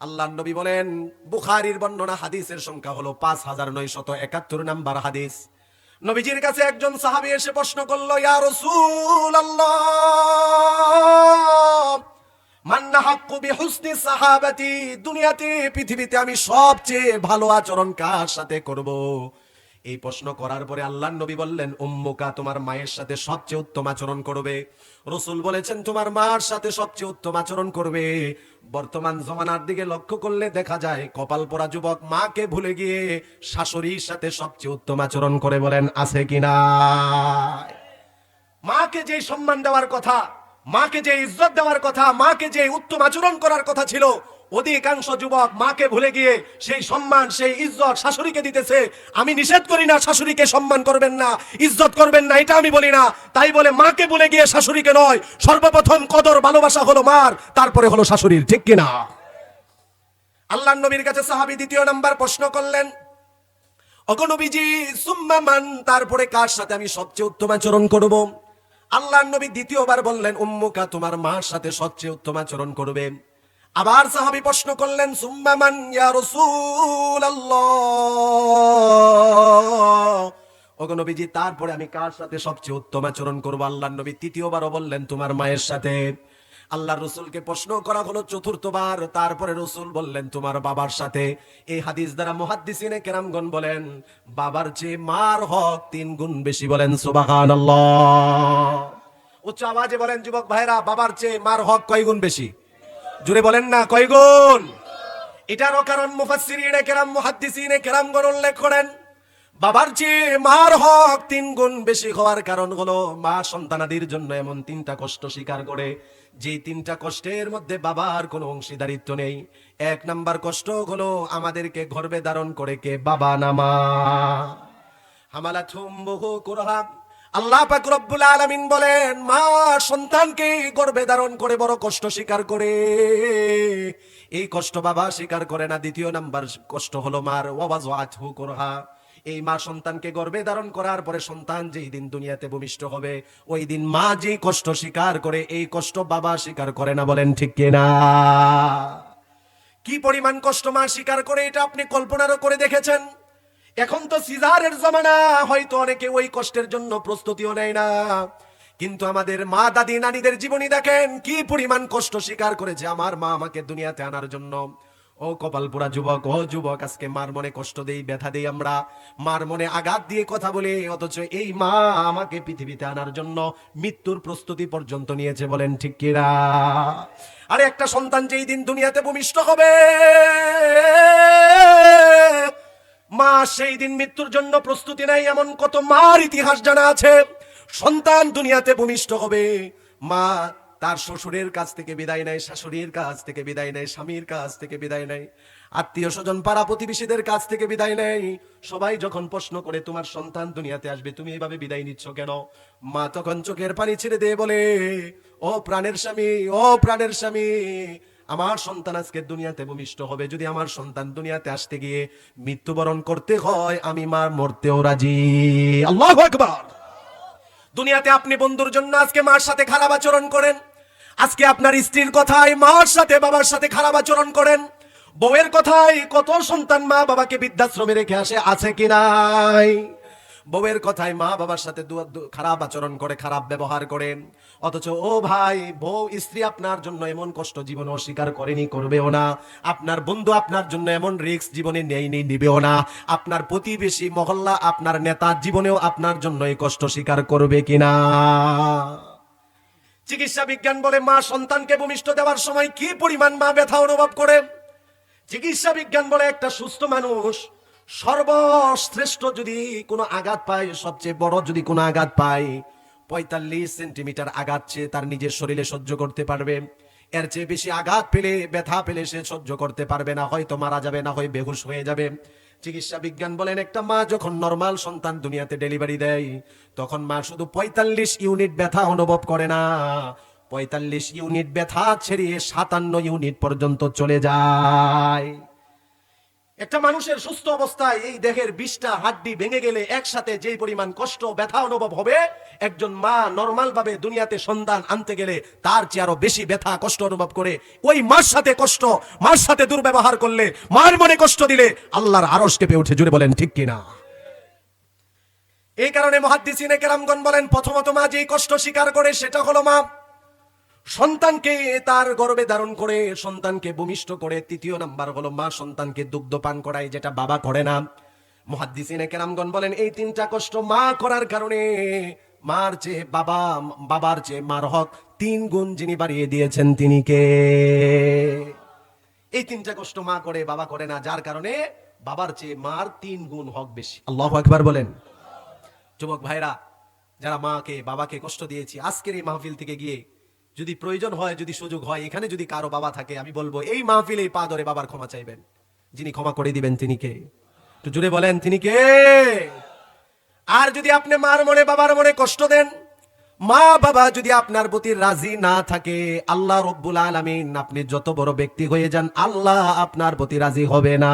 আল্লাহ নবী বলেন, বুখারির বর্ণনা হাদিসের সংখ্যা হলো পাঁচ হাজার নয়শত একাত্তর নাম্বার হাদিস। নবীজির কাছে একজন সাহাবি এসে প্রশ্ন করল, ইয়া রসুল দুনিয়াতে, পৃথিবীতে আমি সবচেয়ে ভালো আচরণ কার সাথে করব? এই প্রশ্ন করার পরে আল্লাহ নবী বললেন, উম্মুকা, তোমার মায়ের সাথে সবচেয়ে উত্তম আচরণ করবে। রসুল বলেছেন, তোমার মার সাথে সবচেয়ে উত্তম আচরণ করবে। বর্তমান জমানার দিকে লক্ষ্য করলে দেখা যায়, কপাল পরা যুবক মাকে ভুলে গিয়ে শাশুড়ির সাথে সবচেয়ে উত্তম আচরণ করে বলেন, আছে কিনা মাকে যে সম্মান দেওয়ার কথা, মাকে যে ইজ্জত দেওয়ার কথা, মাকে যে উত্তম আচরণ করার কথা ছিল অধিকাংশ যুবক মাকে ভুলে গিয়ে সেই সম্মান, সেই ইজ্জত শাশুড়িকে দিতেছে। আমি নিষেধ করি না শাশুড়িকে সম্মান করবেন না, ইজ্জত করবেন না, এটা আমি বলি না। তাই বলে মাকে ভুলে গিয়ে শাশুড়িকে নয়, সর্বপ্রথম কদর ভালোবাসা হলো মার, তারপরে হলো শাশুড়ির, ঠিক কিনা? আল্লাহ নবীর কাছে সাহাবি দ্বিতীয় নাম্বার প্রশ্ন করলেন অগনবীজি সুম্মা মান? তারপরে কার সাথে আমি সবচেয়ে উত্তম আচরণ করব? আল্লাহ নবী দ্বিতীয়বার বললেন, উম্মুকা, তোমার মার সাথে সবচেয়ে উত্তম আচরণ করবে। আবার সাহাবী প্রশ্ন করলেন, সুম্মা মান ইয়া রাসূলুল্লাহ? অগনবীজি তারপরে আমি কার সাথে সবচেয়ে উত্তম আচরণ করব? আল্লাহ নবী তৃতীয়বারও বললেন, তোমার মায়ের সাথে। আল্লাহ রসুলকে প্রশ্ন করা হলো চতুর্থবার, তারপরে রসুল বললেন, তোমার বাবার সাথে। এই হাদিস দ্বারা মহাদ্দিসিনে কেরামগণ বলেন, বাবার চেয়ে মার হক তিন গুণ বেশি। বলেন সুবাহান উচ্চ আওয়াজে বলেন, যুবক ভাইরা, বাবার চেয়ে মার হক কয় গুণ বেশি? জুড়ে বলেন না কয় গুণ? এটারও কারণ মুফাসসিরিনে কেরাম, মুহাদ্দিসিনে কেরামগণ উল্লেখ করেন। বাবার চেয়ে মার হক তিন গুণ বেশি হওয়ার কারণ হলো মা সন্তানাদির জন্য এমন তিনটা কষ্ট স্বীকার করে যে তিনটা কষ্টের মধ্যে বাবার কোনো অংশীদারিত্ব নেই। এক নাম্বার কষ্ট হলো আমাদেরকে গর্বে ধারণ করে কে? বাবা নামা হামালা বহু কুরহা আল্লাহ পাক রব্বুল আলামিন বলেন, মা সন্তানকে গর্ভে ধারণ করে বড় কষ্ট স্বীকার করে। এই কষ্ট বাবা স্বীকার করে না, দ্বিতীয় নাম্বার কষ্ট হলো মার ওয়াজ আতহু কুরহা। এই মা সন্তানকে গর্ভে ধারণ করার পরে সন্তান যেই দিন দুনিয়াতে ভূমিষ্ঠ হবে, ওই দিন মা যে কষ্ট স্বীকার করে, এই কষ্ট বাবা স্বীকার করে না বলেন ঠিক কিনা কি পরিমাণ কষ্ট মা স্বীকার করে, এটা আপনি কল্পনারও করে দেখেছেন? এখন তো সিজারের জমানা, হয়তো অনেকে ওই কষ্টের জন্য প্রস্তুতিও নেয় না। কিন্তু আমাদের মা, দাদি, নানিদের জীবনী দেখেন, কি পরিমাণ কষ্ট স্বীকার করেছে আমার মা আমাকে দুনিয়াতে আনার জন্য। ও কপালপুরা যুবক, ও যুবক, আজকে মার মনে কষ্ট দেই, ব্যথা দেই আমরা। মার মনে আঘাত দিয়ে কথা বলি, অথচ এই মা আমাকে পৃথিবীতে আনার জন্য মৃত্যুর প্রস্তুতি পর্যন্ত নিয়েছে বলেন ঠিক কিরা আরে একটা সন্তান যেই দিন দুনিয়াতে ভূমিষ্ঠ হবে মা সেই দিন মৃত্যুর জন্য প্রস্তুতি নেই, এমন কত মার ইতিহাস জানা আছে। সন্তান দুনিয়াতে ভূমিষ্ঠ হবে। মা তার শ্বশুরের কাছ থেকে বিদায় নেয়, শাশুড়ির কাছ থেকে বিদায় নেয়, স্বামীর কাছ থেকে বিদায় নেয়, আত্মীয় স্বজন, পাড়া প্রতিবেশীদের কাছ থেকে বিদায় নেয়। সবাই যখন প্রশ্ন করে, তোমার সন্তান দুনিয়াতে আসবে, তুমি এইভাবে বিদায় নিচ্ছ কেন? মা তখন চোখের পানি ছেড়ে দিয়ে বলে, ও প্রাণের স্বামী, ও প্রাণের স্বামী আমার সন্তান আজকে দুনিয়াতে ভূমিষ্ঠ হবে। যদি আমার সন্তান দুনিয়াতে আসতে গিয়ে মৃত্যুবরণ করতে হয়, আমি মার মরতেও রাজি। আল্লাহ আকবার। দুনিয়াতে আপনি বন্ধুর জন্য আজকে মার সাথে খারাপ আচরণ করেন। আজকে আপনার স্ত্রীর কথায় মার সাথে, বাবার সাথে খারাপ আচরণ করেন। বউয়ের কথায় কত সন্তান মা বাবাকে বৃদ্ধাশ্রমে রেখে আসে, আছে কি নাই? বউয়ের কথায় মা বাবার সাথে খারাপ আচরণ করে, খারাপ ব্যবহার করেন অথচ, ও ভাই, বউ, স্ত্রী আপনার জন্য এমন কষ্ট জীবনে অস্বীকার করেনি, করবেও না। আপনার বন্ধু আপনার জন্য এমন রিস্ক জীবনে নেয়নি, নিবেও না। আপনার প্রতিবেশী, মহল্লা, আপনার নেতা জীবনেও আপনার জন্য এই কষ্ট স্বীকার করবে কিনা? চিকিৎসা বিজ্ঞান বলে মা সন্তানকে ভূমিষ্ঠ দেওয়ার সময় কি পরিমাণ মা ব্যথা অনুভব করে? চিকিৎসা বিজ্ঞান বলে একটা সুস্থ মানুষ সর্বশ্রেষ্ঠ যদি কোনো আঘাত পায়, সবচেয়ে বড় যদি কোনো আঘাত পায়, পঁয়তাল্লিশ সেন্টিমিটার আঘাত চেয়ে তার নিজের শরীরে সহ্য করতে পারবে। এর চেয়ে বেশি আঘাত পেলে, ব্যথা পেলে সে সহ্য করতে পারবে না, হয়তো মারা যাবে না, হয় বেহুশ হয়ে যাবে। চিকিৎসা বিজ্ঞান বলেন, একটা মা যখন নর্মাল সন্তান দুনিয়াতে ডেলিভারি দেয়, তখন মা শুধু পঁয়তাল্লিশ ইউনিট ব্যথা অনুভব করে না। পঁয়তাল্লিশ ইউনিট ব্যথা ছেড়িয়ে সাতান্ন ইউনিট পর্যন্ত চলে যায়। একটা মানুষের সুস্থ অবস্থায় এই দেহের বিশটা হাড্ডি ভেঙে গেলে একসাথে যেই পরিমাণ কষ্ট, ব্যথা অনুভব হবে, একজন মা নর্মাল ভাবে দুনিয়াতে সন্তান আনতে গেলে তার চেয়ে আরও বেশি ব্যথা, কষ্ট অনুভব করে। ওই মার সাথে কষ্ট, মার সাথে দুর্ব্যবহার করলে, মার মনে কষ্ট দিলে আল্লাহর আরস কেঁপে উঠে জুড়ে বলেন, ঠিক কিনা? এই কারণে মহাদ্দিসিনে কেরামগণ বলেন, প্রথমত মা যে কষ্ট স্বীকার করে, সেটা হলো মা সন্তানকে তার গর্বে ধারণ করে, সন্তানকে ভূমিষ্ঠ করে, তৃতীয় নাম্বার হলো মা সন্তানকে দুগ্ধ পান করায়, যেটা বাবা করে না। মহাদ্দিসিনে কেরামগণ বলেন, এই তিনটা কষ্ট মা করার কারণে মার চেয়ে বাবা, বাবার চেয়ে মার হক তিন গুণ যিনি বাড়িয়ে দিয়েছেন তিনি কে? এই তিনটা কষ্ট মা করে, বাবা করে না, যার কারণে বাবার চেয়ে মার তিন গুণ হক বেশি। আল্লাহ একবার বলেন। যুবক ভাইরা, যারা মাকে, বাবাকে কষ্ট দিয়েছি, আজকের এই মাহফিল থেকে গিয়ে যদি প্রয়োজন হয়, যদি সুযোগ হয়, এখানে যদি কারও বাবা থাকে, আমি বলব, এই মাহফিলে পা ধরে বাবার ক্ষমা চাইবেন। যিনি ক্ষমা করে দিবেন, তিনি কে? একটু জুড়ে বলেন, তিনি কে? আর যদি আপনি মার মনে, বাবার মনে কষ্ট দেন, মা, বাবা যদি আপনার প্রতি রাজি না থাকে, আল্লাহ রব্বুল আলামিন আপনি যত বড় ব্যক্তি হয়ে যান, আল্লাহ আপনার প্রতি রাজি হবে না।